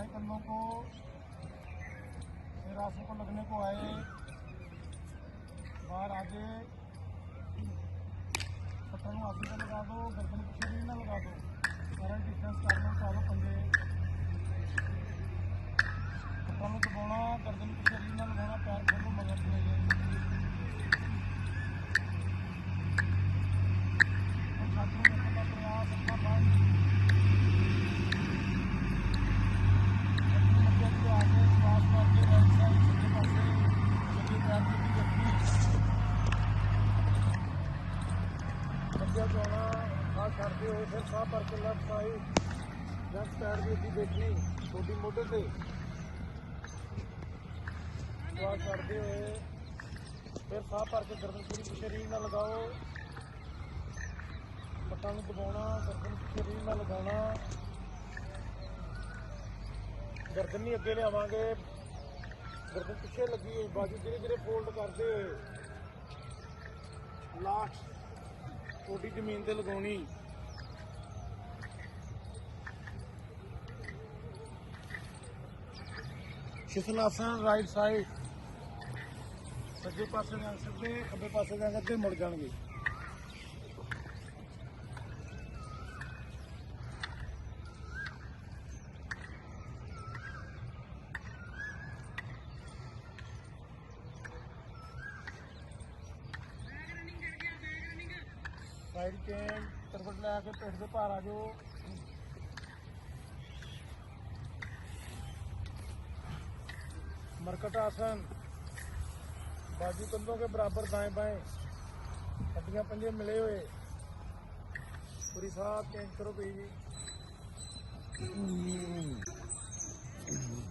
आए कल लोग को रास्ते को लगने को आए बाहर आगे पत्थर में हाथी लगा दो गर्दन पीछे भी ना लगा दो करंट डिफरेंस कारण से आलो पंजे पत्थर में दबाना गर्दन पीछे भी ना लगाना पैर खोलो मगर नहीं ਕਰਦੇ ਹੋਏ ਫਿਰ ਸਾਹ ਪਰ ਕੇ ਲੱਗ ਪਾਈ ਲੈਫਟ ਸਾਈਡ ਦੀ ਅਸੀਂ ਦੇਖੀ, ਛੋਟੀ ਮੋਢੇ ਤੇ। ਸਵਾਰ ਕਰਦੇ ਹੋਏ ਫਿਰ ਸਾਹ ਪਰ ਕੇ ਗਰਦਨ ਪੂਰੀ ਸਰੀਰ ਨਾਲ ਲਗਾਓ। ਪੱਟਾਂ ਨੂੰ ਦਬਾਉਣਾ ਗਰਦਨ ਸਰੀਰ ਨਾਲ ਲਗਾਉਣਾ। ਗਰਦਨ ਨਹੀਂ ਅੱਗੇ ਲਿਆਵਾਂਗੇ। ਗਰਦਨ ਪਿੱਛੇ ਲੱਗੀ ਹੋਈ ਬਾਜੂ ਧੀਰੇ ਧੀਰੇ ਫੋਲਡ ਕਰਦੇ ਹੋਏ। ਲਾਸਟ ਤੁਹਾਡੀ ਜ਼ਮੀਨ ਤੇ ਲਗਾਉਣੀ। ਸ਼ਿਸਨਾਸਨ ਰਾਈਟ ਸਾਈਡ ਸੱਜੇ ਪਾਸੇ ਦੇ ਸਿੱਧੇ, ਖੱਬੇ ਪਾਸੇ ਦੇ ਅੱਗੇ ਮੁੜ ਜਾਣਗੇ। ਸਾਈਡ ਚੇਨ ਤਰਫਟ ਲੈ ਕੇ ਪਿੱਠ ਦੇ ਭਾਰ ਆ ਜਾਓ मरकट आसन बाजू कंधों के बराबर दाएं बाएं हड्डियां पंजे मिले हुए पूरी साफ चेंज करो भाई जी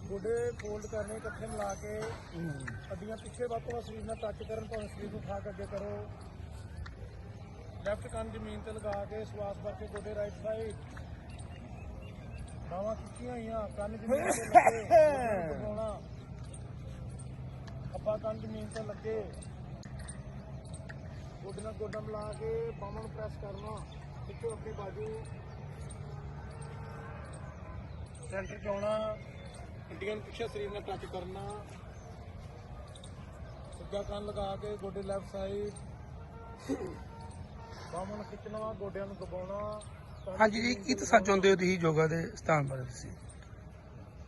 ਗੋਡੇ ਫੋਲਡ ਕਰਨੇ ਇਕੱਠੇ ਮਿਲਾ ਕੇ ਹੱਡੀਆਂ ਪਿੱਛੇ ਵੱਧ ਤੋਂ ਵੱਧ ਸਰੀਰ ਨਾਲ ਟੱਚ ਕਰਨ ਭਾਵੇਂ ਸਰੀਰ ਨੂੰ ਉਠਾ ਕੇ ਅੱਗੇ ਕਰੋ ਲੈਫਟ ਕੰਨ ਜ਼ਮੀਨ ਤੇ ਲਗਾ ਕੇ ਸਵਾਸ ਭਰ ਕੇ ਗੋਡੇ ਰਾਈਟ ਸਾਈਡ ਬਾਹਾਂ ਖਿੱਚੀਆਂ ਹੋਈਆਂ, ਕੰਨ ਜ਼ਮੀਨ ਤੇ ਲੱਗੇ, ਗੋਡੇ ਨੂੰ ਖੱਬਾ ਕੰਨ ਜ਼ਮੀਨ ਤੇ ਲੱਗੇ। ਗੋਡੇ ਨਾਲ ਗੋਡਾ ਮਿਲਾ ਕੇ ਬਾਹਾਂ ਨੂੰ ਪ੍ਰੈਸ ਕਰਨਾ। ਪਿੱਛੋਂ ਆਪਣੀ ਬਾਜੂ। ਸੈਂਟਰ ਚ ਆਉਣਾ। ਹੱਡੀਆਂ ਪਿੱਛੇ ਸਰੀਰ ਨਾਲ ਟੱਚ ਕਰਨਾ। ਸੱਜਾ ਕੰਨ ਲਗਾ ਕੇ ਗੋਡੇ ਲੈਫਟ ਸਾਈਡ ਬਾਹਾਂ ਨੂੰ ਖਿੱਚਣਾ ਗੋਡਿਆਂ ਨੂੰ ਦਬਾਉਣਾ ਕੰਨ ਹਾਂਜੀ ਜੀ ਕੀ ਦੱਸਣਾ ਚਾਹੁੰਦੇ ਹੋ ਤੁਸੀਂ ਯੋਗਾ ਦੇ ਸਥਾਨ ਬਾਰੇ ਤੁਸੀਂ?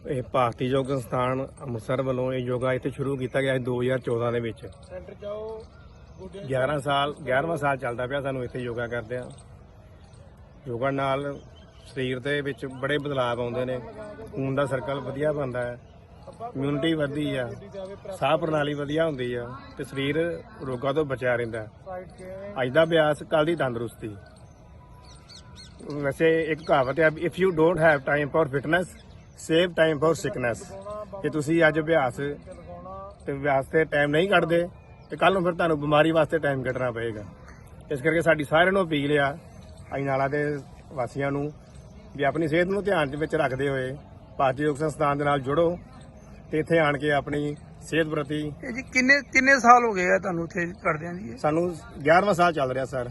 ਇਹ ਭਾਰਤੀ ਯੋਗ ਸੰਸਥਾਨ ਅੰਮ੍ਰਿਤਸਰ ਵੱਲੋਂ ਇਹ ਯੋਗਾ ਇੱਥੇ ਸ਼ੁਰੂ ਕੀਤਾ ਗਿਆ ਸੀ 2014 ਦੇ ਵਿੱਚ। ਸੈਂਟਰ ਜਾਓ ਗੋਡਿਆਂ 11 ਸਾਲ 11ਵਾਂ ਸਾਲ ਚੱਲਦਾ ਪਿਆ ਸਾਨੂੰ ਇੱਥੇ ਯੋਗਾ ਕਰਦੇ ਆ। ਯੋਗਾ ਨਾਲ ਸਰੀਰ ਦੇ ਵਿੱਚ ਬੜੇ ਬਦਲਾਅ ਆਉਂਦੇ ਨੇ ਖੂਨ ਦਾ ਸਰਕਲ ਵਧੀਆ ਬਣਦਾ ਹੈ। ਇਮਿਊਨਿਟੀ ਵਧਦੀ ਆ। ਸਾਹ ਪ੍ਰਣਾਲੀ ਵਧੀਆ ਹੁੰਦੀ ਆ ਤੇ ਸਰੀਰ ਰੋਗਾਂ ਤੋਂ ਬਚਿਆ ਰਹਿੰਦਾ। ਅੱਜ ਦਾ ਅਭਿਆਸ ਕੱਲ ਦੀ ਤੰਦਰੁਸਤੀ। ਵੈਸੇ ਇੱਕ ਕਹਾਵਤ ਹੈ if you don't have time for fitness save time for sickness ਜੇ ਤੁਸੀਂ ਅੱਜ ਅਭਿਆਸ ਲਗਾਉਣਾ ਤੇ ਟਾਈਮ ਨਹੀਂ ਕੱਢਦੇ, ਤੇ ਕੱਲ ਨੂੰ ਫਿਰ ਤੁਹਾਨੂੰ ਬਿਮਾਰੀ ਵਾਸਤੇ ਟਾਈਮ ਕੱਢਣਾ ਪਏਗਾ। ਇਸ ਕਰਕੇ ਸਾਡੀ ਸਾਰਿਆਂ ਨੂੰ ਅਪੀਲ ਆ ਅਸੀਂ ਨਾਲਾ ਦੇ ਵਾਸੀਆਂ ਨੂੰ ਵੀ ਆਪਣੀ ਸਿਹਤ ਨੂੰ ਧਿਆਨ ਦੇ ਵਿੱਚ ਰੱਖਦੇ ਹੋਏ ਭਾਰਤੀ ਯੋਗ ਸੰਸਥਾਨ ਦੇ ਨਾਲ ਜੁੜੋ। ਤੇ ਇੱਥੇ ਆਣ ਕੇ ਆਪਣੀ ਸਿਹਤ ਪ੍ਰਤੀ ਇਹ ਜੀ ਕਿੰਨੇ ਕਿੰਨੇ ਸਾਲ ਹੋ ਗਏ ਆ ਤੁਹਾਨੂੰ ਇੱਥੇ ਕਰਦਿਆਂ ਜੀ ਇਹ? ਸਾਨੂੰ 11ਵਾਂ ਸਾਲ ਚੱਲ ਰਿਹਾ ਸਰ।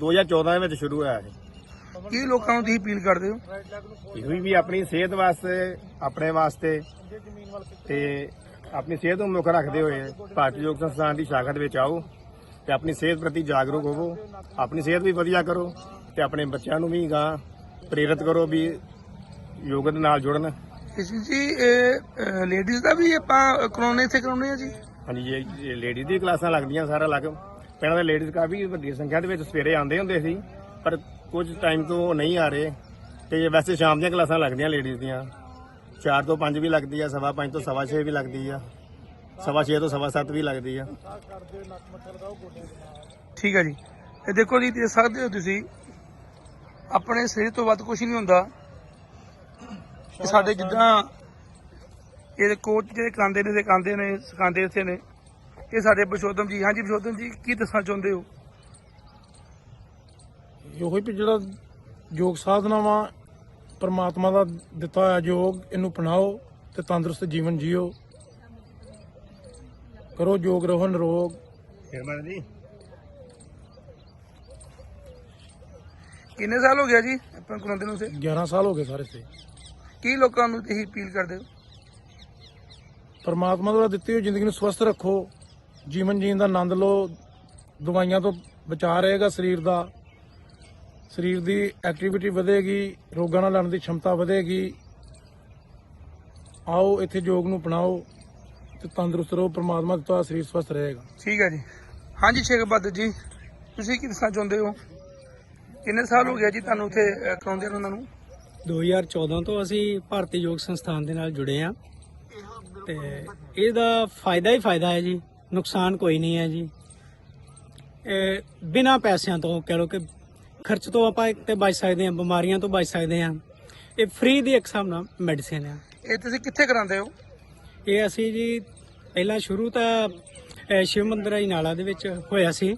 2014 ਦੇ ਵਿੱਚ ਸ਼ੁਰੂ ਹੋਇਆ ਇਹ। ਕੀ ਲੋਕਾਂ ਨੂੰ ਤੁਸੀਂ ਅਪੀਲ ਕਰਦੇ ਹੋ? ਇਹੋ ਹੀ ਵੀ ਆਪਣੀ ਸਿਹਤ ਵਾਸਤੇ ਆਪਣੇ ਵਾਸਤੇ ਤੇ ਆਪਣੀ ਸਿਹਤ ਨੂੰ ਮੁੱਖ ਰੱਖਦੇ ਹੋਏ ਭਾਰਤੀ ਯੋਗ ਸੰਸਥਾਨ ਦੀ ਸ਼ਾਖਾ ਦੇ ਵਿੱਚ ਆਓ ਤੇ ਆਪਣੀ ਸਿਹਤ ਪ੍ਰਤੀ ਜਾਗਰੂਕ ਹੋਵੋ ਆਪਣੀ ਸਿਹਤ ਵੀ ਵਧੀਆ ਕਰੋ ਤੇ ਆਪਣੇ ਬੱਚਿਆਂ ਨੂੰ ਵੀ ਗਾਂ ਪ੍ਰੇਰਿਤ ਕਰੋ ਵੀ ਯੋਗ ਦੇ ਨਾਲ ਜੁੜਨ। ਵਿੱਚ ਜੀ ਇਹ ਲੇਡੀਜ਼ ਦਾ ਵੀ ਆਪਾਂ ਕਰਾਉਣੇ ਇੱਥੇ ਕਰਾਉਣੇ ਆ ਜੀ? ਹਾਂਜੀ ਇਹ ਲੇਡੀਜ਼ ਦੀ ਕਲਾਸਾਂ ਲੱਗਦੀਆਂ ਸਾਰਾ ਅਲੱਗ। ਪਹਿਲਾਂ ਤਾਂ ਲੇਡੀਜ਼ ਕਾਫੀ ਵੱਡੀ ਸੰਖਿਆ ਦੇ ਵਿੱਚ ਸਵੇਰੇ ਆਉਂਦੇ ਹੁੰਦੇ ਸੀ ਪਰ ਕੁਝ ਟਾਈਮ ਤੋਂ ਨਹੀਂ ਆ ਰਹੇ। ਤੇ ਵੈਸੇ ਸ਼ਾਮ ਦੀਆਂ ਕਲਾਸਾਂ ਲੱਗਦੀਆਂ ਲੇਡੀਜ਼ ਦੀਆਂ। 4 ਤੋਂ 5 ਵੀ ਲੱਗਦੀ ਆ ਸਵਾ 5 ਤੋਂ ਸਵਾ 6 ਵੀ ਲੱਗਦੀ ਆ। ਸਵਾ 6 ਤੋਂ ਸਵਾ 7 ਵੀ ਲੱਗਦੀ ਆ। ਠੀਕ ਹੈ ਜੀ। ਇਹ ਦੇਖੋ ਜੀ ਦੇਖ ਸਕਦੇ ਹੋ ਤੁਸੀਂ। ਆਪਣੇ ਸਰੀਰ ਤੋਂ ਵੱਧ ਕੁਝ ਨਹੀਂ ਹੁੰਦਾ। ਇਹ ਸਾਡੇ ਜਿੱਦਾਂ ਇਹ ਕੋਚ ਜਿਹੜੇ ਕਰਾਉਂਦੇ ਨੇ ਤੇ ਕਾਂਦੇ ਨੇ ਸਿਖਾਉਂਦੇ ਇੱਥੇ ਨੇ। ਇਹ ਸਾਡੇ ਬਸ਼ੋਤਮ ਜੀ। ਹਾਂਜੀ ਬਸ਼ੋਤਮ ਜੀ ਕੀ ਦੱਸਣਾ ਚਾਹੁੰਦੇ ਹੋ? ਇਹੋ ਹੀ ਵੀ ਜਿਹੜਾ ਯੋਗ ਸਾਧਨਾ ਵਾ ਪਰਮਾਤਮਾ ਦਾ ਦਿੱਤਾ ਹੋਇਆ ਯੋਗ ਇਹਨੂੰ ਅਪਣਾਓ ਤੇ ਤੰਦਰੁਸਤ ਜੀਵਨ ਜੀਓ। ਕਰੋ ਯੋਗ ਰਹੋ ਨਿਰੋਗ। ਫਿਰਮਾਨ ਜੀ। ਕਿੰਨੇ ਸਾਲ ਹੋ ਗਿਆ ਜੀ? ਆਪਾਂ ਕਰਾਉਂਦੇ ਨੂੰ ਉੱਥੇ 11 ਸਾਲ ਹੋ ਗਏ ਸਾਰੇ ਸੇ ਕੀ ਲੋਕਾਂ ਨੂੰ ਤੁਸੀਂ ਅਪੀਲ ਕਰਦੇ ਹੋ? ਪਰਮਾਤਮਾ ਦੁਆਰਾ ਦਿੱਤੀ ਹੋਈ ਜ਼ਿੰਦਗੀ ਨੂੰ ਸਵਸਥ ਰੱਖੋ ਜੀਵਨ ਜੀਣ ਦਾ ਆਨੰਦ ਲਓ ਦਵਾਈਆਂ ਤੋਂ ਬਚਾ ਰਹੇਗਾ ਸਰੀਰ ਦਾ। ਸਰੀਰ ਦੀ ਐਕਟੀਵਿਟੀ ਵਧੇਗੀ ਰੋਗਾਂ ਨਾਲ ਲੜਨ ਦੀ ਸ਼ਮਤਾ ਵਧੇਗੀ। ਆਓ ਇੱਥੇ ਯੋਗ ਨੂੰ ਅਪਣਾਓ ਤੇ ਤੰਦਰੁਸਤ ਰਹੋ ਪਰਮਾਤਮਾ ਦਾ ਤੁਹਾਡਾ ਸਰੀਰ ਸਵਸਥ ਰਹੇਗਾ। ਠੀਕ ਹੈ ਜੀ। ਹਾਂਜੀ ਸ਼ੇਖ ਬਹਾਦਰ ਜੀ ਤੁਸੀਂ ਕੀ ਦੱਸਣਾ ਚਾਹੁੰਦੇ ਹੋ? ਕਿੰਨੇ ਸਾਲ ਹੋ ਗਿਆ ਜੀ ਤੁਹਾਨੂੰ ਉੱਥੇ ਕਰਾਉਂਦੇ ਉਹਨਾਂ ਨੂੰ? 2014 ਤੋਂ ਅਸੀਂ ਭਾਰਤੀ ਯੋਗ ਸੰਸਥਾਨ ਦੇ ਨਾਲ ਜੁੜੇ ਆ ਤੇ ਇਹਦਾ ਫਾਇਦਾ ਹੀ ਫਾਇਦਾ ਹੈ ਜੀ ਨੁਕਸਾਨ ਕੋਈ ਨਹੀਂ ਹੈ ਜੀ। ਇਹ ਬਿਨਾਂ ਪੈਸਿਆਂ ਤੋਂ ਕਹ ਲਓ ਕਿ ਖਰਚ ਤੋਂ ਆਪਾਂ ਇੱਕ ਤੇ ਬਚ ਸਕਦੇ ਹਾਂ ਬਿਮਾਰੀਆਂ ਤੋਂ ਬਚ ਸਕਦੇ ਹਾਂ। ਇਹ ਫ੍ਰੀ ਦੀ ਇੱਕ ਹਿਸਾਬ ਨਾਲ ਮੈਡੀਸਿਨ ਆ। ਇਹ ਤੁਸੀਂ ਕਿੱਥੇ ਕਰਾਉਂਦੇ ਹੋ? ਇਹ ਅਸੀਂ ਜੀ ਪਹਿਲਾਂ ਸ਼ੁਰੂ ਤਾਂ ਸ਼ਿਵ ਮੰਦਿਰ ਅਜਨਾਲਾ ਦੇ ਵਿੱਚ ਹੋਇਆ ਸੀ।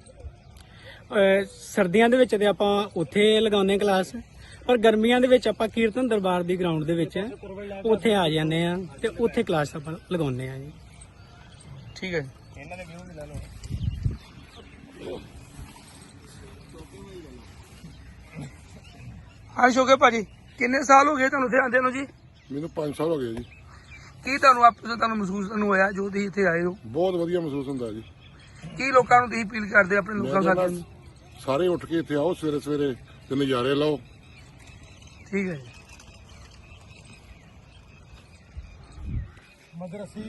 ਸਰਦੀਆਂ ਦੇ ਵਿੱਚ ਤੇ ਆਪਾਂ ਉੱਥੇ ਲਗਾਉਂਦੇ ਕਲਾਸ ਪਰ ਗਰਮੀਆਂ ਦੇ ਵਿੱਚ ਆਪਾਂ ਕੀਰਤਨ ਦਰਬਾਰ ਦੀ ਗਰਾਊਂਡ ਦੇ ਵਿੱਚ ਉੱਥੇ ਆ ਜਾਂਦੇ ਆ ਤੇ ਉੱਥੇ ਕਲਾਸ ਆਪਾਂ ਲਗਾਉਂਦੇ ਆ ਜੀ। ਠੀਕ ਹੈ ਜੀ। ਹਾਂ ਸ਼ੋਕੇ ਭਾਜੀ। ਕਿੰਨੇ ਸਾਲ ਹੋ ਗਏ ਤੁਹਾਨੂੰ ਇੱਥੇ ਆਉਂਦੇ ਨੂੰ ਜੀ? ਮੈਨੂੰ 5 ਸਾਲ ਹੋ ਗਏ ਜੀ। ਕੀ ਤੁਹਾਨੂੰ ਆਪ ਤੁਹਾਨੂੰ ਮਹਿਸੂਸ ਤੁਹਾਨੂੰ ਹੋਇਆ ਜੋ ਤੁਸੀਂ ਇੱਥੇ ਆਏ ਹੋ? ਬਹੁਤ ਵਧੀਆ ਮਹਿਸੂਸ ਹੁੰਦਾ ਜੀ। ਕੀ ਲੋਕਾਂ ਨੂੰ ਤੁਸੀਂ ਅਪੀਲ ਕਰਦੇ ਆਪਣੇ ਲੋਕਾਂ ਨੂੰ ਸਾਰੇ ਉੱਠ ਕੇ ਇੱਥੇ ਆਓ ਸਵੇਰੇ ਸਵੇਰੇ ਤੇ ਨਜ਼ਾਰੇ ਲਓ। ਠੀਕ ਹੈ ਜੀ। ਮਦਰਸੀ